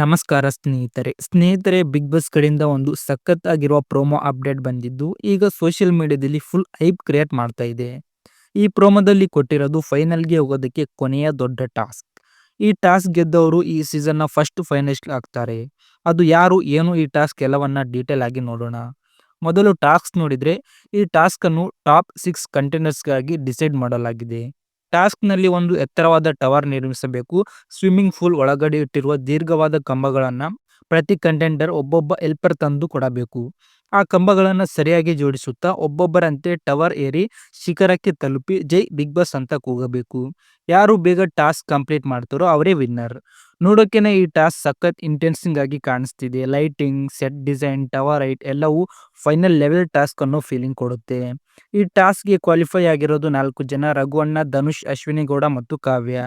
ನಮಸ್ಕಾರ ಸ್ನೇಹಿತರೆ. ಸ್ನೇಹಿತರೆ ಬಿಗ್ ಬಾಸ್ ಕಡೆಯಿಂದ ಒಂದು ಸಖತ್ ಆಗಿರುವ ಪ್ರೋಮೋ ಅಪ್ಡೇಟ್ ಬಂದಿದ್ದು, ಈಗ ಸೋಷಿಯಲ್ ಮೀಡಿಯಾದಲ್ಲಿ ಫುಲ್ ಹೈಪ್ ಕ್ರಿಯೇಟ್ ಮಾಡ್ತಾ ಇದೆ. ಈ ಪ್ರೋಮೋದಲ್ಲಿ ಕೊಟ್ಟಿರೋದು ಫೈನಲ್ಗೆ ಹೋಗೋದಕ್ಕೆ ಕೊನೆಯ ದೊಡ್ಡ ಟಾಸ್ಕ್ ಈ ಟಾಸ್ಕ್ ಗೆದ್ದವರು ಈ ಸೀಸನ್ನ ಫಸ್ಟ್ ಫೈನಲಿಸ್ಟ್ ಆಗ್ತಾರೆ. ಅದು ಯಾರು, ಏನು ಈ ಟಾಸ್ಕ್ ಎಲ್ಲವನ್ನ ಡೀಟೇಲ್ ಆಗಿ ನೋಡೋಣ. ಮೊದಲು ಟಾಸ್ಕ್ ನೋಡಿದ್ರೆ, ಈ ಟಾಸ್ಕ್ ಅನ್ನು ಟಾಪ್ ಸಿಕ್ಸ್ ಕಂಟೇನರ್ಸ್ಗಾಗಿ ಡಿಸೈಡ್ ಮಾಡಲಾಗಿದೆ. ಟಾಸ್ಕ್ನಲ್ಲಿ ಒಂದು ಎತ್ತರವಾದ ಟವರ್ ನಿರ್ಮಿಸಬೇಕು. ಸ್ವಿಮ್ಮಿಂಗ್ ಪೂಲ್ ಒಳಗಡೆ ಇಟ್ಟಿರುವ ದೀರ್ಘವಾದ ಕಂಬಗಳನ್ನು ಪ್ರತಿ ಕಂಟೆಂಡರ್ ಒಬ್ಬೊಬ್ಬ ಹೆಲ್ಪರ್ ತಂದು ಕೊಡಬೇಕು. ಆ ಕಂಬಗಳನ್ನು ಸರಿಯಾಗಿ ಜೋಡಿಸುತ್ತಾ ಒಬ್ಬೊಬ್ಬರಂತೆ ಟವರ್ ಏರಿ ಶಿಖರಕ್ಕೆ ತಲುಪಿ ಜೈ ಬಿಗ್ ಬಾಸ್ ಅಂತ ಕೂಗಬೇಕು. ಯಾರು ಬೇಗ ಟಾಸ್ಕ್ ಕಂಪ್ಲೀಟ್ ಮಾಡ್ತಾರೋ ಅವರೇ ವಿನ್ನರ್. ನೋಡೋಕೆನೆ ಈ ಟಾಸ್ಕ್ ಸಖತ್ ಇಂಟೆನ್ಸಿಂಗ್ ಆಗಿ ಕಾಣಿಸ್ತಿದೆ. Lighting set design tower height ಎಲ್ಲವೂ ಫೈನಲ್ ಲೆವೆಲ್ ಟಾಸ್ಕ್ ಅನ್ನೋ ಫೀಲಿಂಗ್ ಕೊಡುತ್ತೆ. ಈ ಟಾಸ್ಕ್ಗೆ ಕ್ವಾಲಿಫೈ ಆಗಿರೋದು ನಾಲ್ಕು ಜನ ರಘುವಣ್ಣ ಧನುಷ್, ಅಶ್ವಿನಿ ಗೌಡ ಮತ್ತು ಕಾವ್ಯ.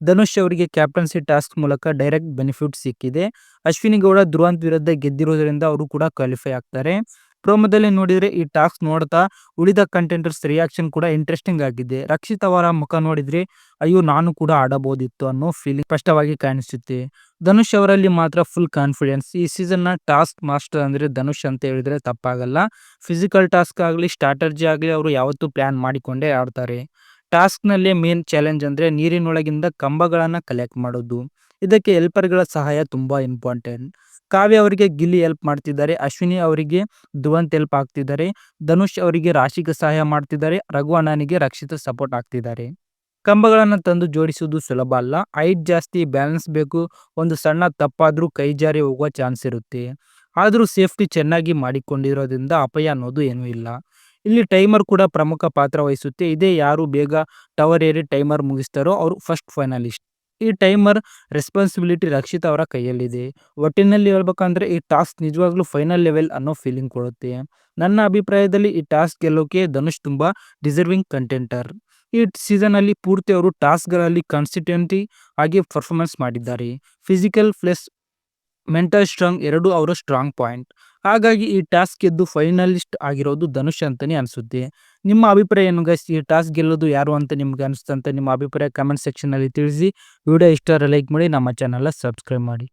ಧನುಷ್ ಅವರಿಗೆ ಕ್ಯಾಪ್ಟನ್ಸಿ ಟಾಸ್ಕ್ ಮೂಲಕ ಡೈರೆಕ್ಟ್ ಬೆನಿಫಿಟ್ ಸಿಕ್ಕಿದೆ. ಅಶ್ವಿನಿ ಗೌಡ ಧ್ರುವಂತ್ ವಿರುದ್ಧ ಗೆದ್ದಿರೋದ್ರಿಂದ ಅವರು ಕೂಡ ಕ್ವಾಲಿಫೈ ಆಗ್ತಾರೆ. ಪ್ರೋಮೋದಲ್ಲಿ ನೋಡಿದ್ರೆ ಈ ಟಾಸ್ಕ್ ನೋಡ್ತಾ ಉಳಿದ ಕಂಟೆಂಟರ್ಸ್ ರಿಯಾಕ್ಷನ್ ಕೂಡ ಇಂಟ್ರೆಸ್ಟಿಂಗ್ ಆಗಿದೆ. ರಕ್ಷಿತ್ ಅವರ ಮುಖ ನೋಡಿದ್ರೆ, ಅಯ್ಯೋ, ನಾನು ಕೂಡ ಆಡಬಹುದಿತ್ತು ಅನ್ನೋ ಫೀಲಿಂಗ್ ಸ್ಪಷ್ಟವಾಗಿ ಕಾಣಿಸುತ್ತೆ. ಧನುಷ್ ಅವರಲ್ಲಿ ಮಾತ್ರ ಫುಲ್ ಕಾನ್ಫಿಡೆನ್ಸ್ ಈ ಸೀಸನ್ನ ಟಾಸ್ಕ್ ಮಾಸ್ಟರ್ ಅಂದ್ರೆ ಧನುಷ್ ಅಂತ ಹೇಳಿದ್ರೆ ತಪ್ಪಾಗಲ್ಲ. ಫಿಸಿಕಲ್ ಟಾಸ್ಕ್ ಆಗಲಿ ಸ್ಟ್ರಾಟರ್ಜಿ ಆಗಲಿ ಅವರು ಯಾವತ್ತೂ ಪ್ಲಾನ್ ಮಾಡಿಕೊಂಡೇ ಆಡ್ತಾರೆ. ಟಾಸ್ಕ್ನಲ್ಲಿ ಮೇನ್ ಚಾಲೆಂಜ್ ಅಂದ್ರೆ ನೀರಿನೊಳಗಿಂದ ಕಂಬಗಳನ್ನ ಕಲೆಕ್ಟ್ ಮಾಡೋದು. ಇದಕ್ಕೆ ಹೆಲ್ಪರ್ಗಳ ಸಹಾಯ ತುಂಬಾ ಇಂಪಾರ್ಟೆಂಟ್ ಕಾವ್ಯ ಅವರಿಗೆ ಗಿಲ್ಲಿ ಹೆಲ್ಪ್ ಮಾಡ್ತಿದ್ದಾರೆ, ಅಶ್ವಿನಿ ಅವರಿಗೆ ಧ್ವಂತ್ ಹೆಲ್ಪ್ ಆಗ್ತಿದ್ದಾರೆ, ಧನುಷ್ ಅವರಿಗೆ ರಾಶಿಗೆ ಸಹಾಯ ಮಾಡ್ತಿದ್ದಾರೆ, ರಘು ಅಣ್ಣನಿಗೆ ರಕ್ಷಿತ ಸಪೋರ್ಟ್ ಆಗ್ತಿದ್ದಾರೆ. ಕಂಬಗಳನ್ನು ತಂದು ಜೋಡಿಸುವುದು ಸುಲಭ ಅಲ್ಲ ಹೈಟ್ ಜಾಸ್ತಿ ಬ್ಯಾಲೆನ್ಸ್ ಬೇಕು, ಒಂದು ಸಣ್ಣ ತಪ್ಪಾದರೂ ಕೈ ಜಾರಿ ಹೋಗುವ ಚಾನ್ಸ್ ಇರುತ್ತೆ. ಆದರೂ ಸೇಫ್ಟಿ ಚೆನ್ನಾಗಿ ಮಾಡಿಕೊಂಡಿರೋದ್ರಿಂದ ಅಪಾಯ ಅನ್ನೋದು ಏನೂ ಇಲ್ಲ. ಇಲ್ಲಿ ಟೈಮರ್ ಕೂಡ ಪ್ರಮುಖ ಪಾತ್ರ ವಹಿಸುತ್ತೆ, ಇದೇ ಯಾರು ಬೇಗ ಟವರ್ ಏರಿ ಟೈಮರ್ ಮುಗಿಸ್ತಾರೋ ಅವರು ಫಸ್ಟ್ ಫೈನಲಿಸ್ಟ್ ಈ ಟೈಮರ್ ರೆಸ್ಪಾನ್ಸಿಬಿಲಿಟಿ ರಕ್ಷಿತ್ ಅವರ ಕೈಯಲ್ಲಿದೆ. ಒಟ್ಟಿನಲ್ಲಿ ಹೇಳ್ಬೇಕಂದ್ರೆ ಈ ಟಾಸ್ಕ್ ನಿಜವಾಗ್ಲೂ ಫೈನಲ್ ಲೆವೆಲ್ ಅನ್ನೋ ಫೀಲಿಂಗ್ ಕೊಡುತ್ತೆ. ನನ್ನ ಅಭಿಪ್ರಾಯದಲ್ಲಿ ಈ ಟಾಸ್ಕ್ ಗೆಲ್ಲೋಕೆ ಧನುಷ್ ತುಂಬಾ ಡಿಸರ್ವಿಂಗ್ ಕಂಟೆಂಟರ್ ಈ ಸೀಸನ್ ಅಲ್ಲಿ ಪೂರ್ತಿ ಅವರು ಟಾಸ್ಕ್ಗಳಲ್ಲಿ ಕನ್ಸಿಸ್ಟೆಂಟಿ ಆಗಿ ಪರ್ಫಾರ್ಮೆನ್ಸ್ ಮಾಡಿದ್ದಾರೆ. ಫಿಸಿಕಲ್ ಪ್ಲಸ್ ಮೆಂಟಲ್ ಸ್ಟ್ರಾಂಗ್ ಎರಡು ಅವರ ಸ್ಟ್ರಾಂಗ್ ಪಾಯಿಂಟ್ ಹಾಗಾಗಿ ಈ ಟಾಸ್ಕ್ ಗೆದ್ದು ಫೈನಲಿಸ್ಟ್ ಆಗಿರೋದು ಧನುಷ್ ಅಂತಾನೆ ಅನಿಸುತ್ತೆ. ನಿಮ್ಮ ಅಭಿಪ್ರಾಯ ಏನು ಗೈಸ್ ಈ ಟಾಸ್ಕ್ ಗೆಲ್ಲೋದು ಯಾರು ಅಂತ ನಿಮ್ಗೆ ಅನಿಸ್ತಂತ ನಿಮ್ಮ ಅಭಿಪ್ರಾಯ ಕಮೆಂಟ್ ಸೆಕ್ಷನ್ ಅಲ್ಲಿ ತಿಳಿಸಿ. ವಿಡಿಯೋ ಇಷ್ಟ ಲೈಕ್ ಮಾಡಿ, ನಮ್ಮ ಚಾನಲ್ ಸಬ್ಸ್ಕ್ರೈಬ್ ಮಾಡಿ.